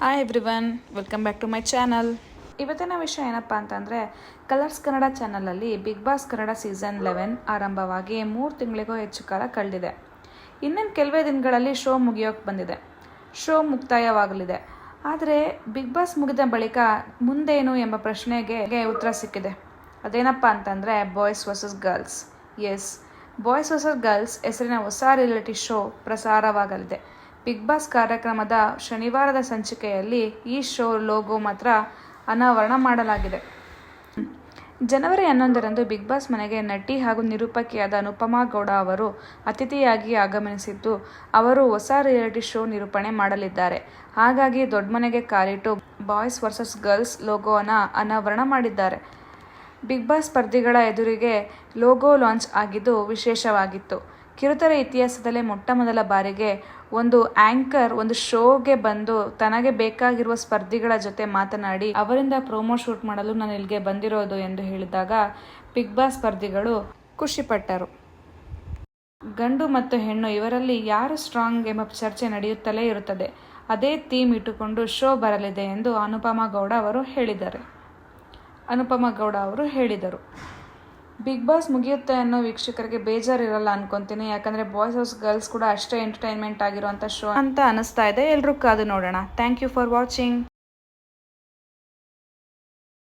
Hi everyone welcome back to my channel ಇವತ್ತಿನ ವಿಷಯ ಏನಪ್ಪ ಅಂತಂದರೆ ಕಲರ್ಸ್ ಕನ್ನಡ ಚಾನಲಲ್ಲಿ big boss Kannada season eleven ಆರಂಭವಾಗಿ ಮೂರು ತಿಂಗಳಿಗೂ ಹೆಚ್ಚು ಕಾಲ ಕಳೆದಿದೆ. ಇನ್ನೇನು ಕೆಲವೇ ದಿನಗಳಲ್ಲಿ ಶೋ ಮುಗಿಯೋಕೆ ಬಂದಿದೆ. ಶೋ ಮುಕ್ತಾಯವಾಗಲಿದೆ. ಆದರೆ ಬಿಗ್ ಬಾಸ್ ಮುಗಿದ ಬಳಿಕ ಮುಂದೇನು ಎಂಬ ಪ್ರಶ್ನೆಗೆ ಉತ್ತರ ಸಿಕ್ಕಿದೆ. ಅದೇನಪ್ಪ ಅಂತಂದರೆ boys versus girls yes boys versus girls ಹೆಸರಿನ ಹೊಸ ರಿಯಾಲಿಟಿ ಶೋ ಪ್ರಸಾರವಾಗಲಿದೆ. ಬಿಗ್ ಬಾಸ್ ಕಾರ್ಯಕ್ರಮದ ಶನಿವಾರದ ಸಂಚಿಕೆಯಲ್ಲಿ ಈ ಶೋ ಲೋಗೋ ಮಾತ್ರ ಅನಾವರಣ ಮಾಡಲಾಗಿದೆ. ಜನವರಿ ಹನ್ನೊಂದರಂದು ಬಿಗ್ ಬಾಸ್ ಮನೆಗೆ ನಟಿ ಹಾಗೂ ನಿರೂಪಕಿಯಾದ ಅನುಪಮಾ ಗೌಡ ಅವರು ಅತಿಥಿಯಾಗಿ ಆಗಮನಿಸಿದ್ದು ಅವರು ಹೊಸ ರಿಯಾಲಿಟಿ ಶೋ ನಿರೂಪಣೆ ಮಾಡಲಿದ್ದಾರೆ. ಹಾಗಾಗಿ ದೊಡ್ಡ ಮನೆಗೆ ಕಾಲಿಟ್ಟು ಬಾಯ್ಸ್ ವರ್ಸಸ್ ಗರ್ಲ್ಸ್ ಲೋಗೋವನ್ನು ಅನಾವರಣ ಮಾಡಿದ್ದಾರೆ. ಬಿಗ್ ಬಾಸ್ ಸ್ಪರ್ಧಿಗಳ ಎದುರಿಗೆ ಲೋಗೋ ಲಾಂಚ್ ಆಗಿದ್ದು ವಿಶೇಷವಾಗಿತ್ತು. ಕಿರುತೆರೆ ಇತಿಹಾಸದಲ್ಲೇ ಮೊಟ್ಟ ಮೊದಲ ಬಾರಿಗೆ ಒಂದು ಆಂಕರ್, ಒಂದು ಶೋಗೆ ಬಂದು ತನಗೆ ಬೇಕಾಗಿರುವ ಸ್ಪರ್ಧಿಗಳ ಜೊತೆ ಮಾತನಾಡಿ ಅವರಿಂದ ಪ್ರೋಮೋ ಶೂಟ್ ಮಾಡಲು ನಾನು ಇಲ್ಲಿಗೆ ಬಂದಿರೋದು ಎಂದು ಹೇಳಿದಾಗ ಬಿಗ್ ಬಾಸ್ ಸ್ಪರ್ಧಿಗಳು ಖುಷಿಪಟ್ಟರು. ಗಂಡು ಮತ್ತು ಹೆಣ್ಣು ಇವರಲ್ಲಿ ಯಾರು ಸ್ಟ್ರಾಂಗ್ ಎಂಬ ಚರ್ಚೆ ನಡೆಯುತ್ತಲೇ ಇರುತ್ತದೆ. ಅದೇ ಥೀಮ್ ಇಟ್ಟುಕೊಂಡು ಶೋ ಬರಲಿದೆ ಎಂದು ಅನುಪಮ ಗೌಡ ಅವರು ಹೇಳಿದ್ದಾರೆ. ಅನುಪಮ ಗೌಡ ಅವರು ಹೇಳಿದರು. ಬಿಗ್ ಬಾಸ್ ಮುಗಿಯುತ್ತೆ ಅನ್ನೋ ವೀಕ್ಷಕರಿಗೆ ಬೇಜಾರಿರಲ್ಲ ಅನ್ಕೊಂತೀನಿ. ಯಾಕಂದ್ರೆ ಬಾಯ್ಸ್ ಹೌಸ್ ಗರ್ಲ್ಸ್ ಕೂಡ ಅಷ್ಟೇ ಎಂಟರ್ಟೈನ್ಮೆಂಟ್ ಆಗಿರುವಂಥ ಶೋ ಅಂತ ಅನಿಸ್ತಾ ಇದೆ. ಎಲ್ಲರೂ ಕಾದು ನೋಡೋಣ. Thank you for watching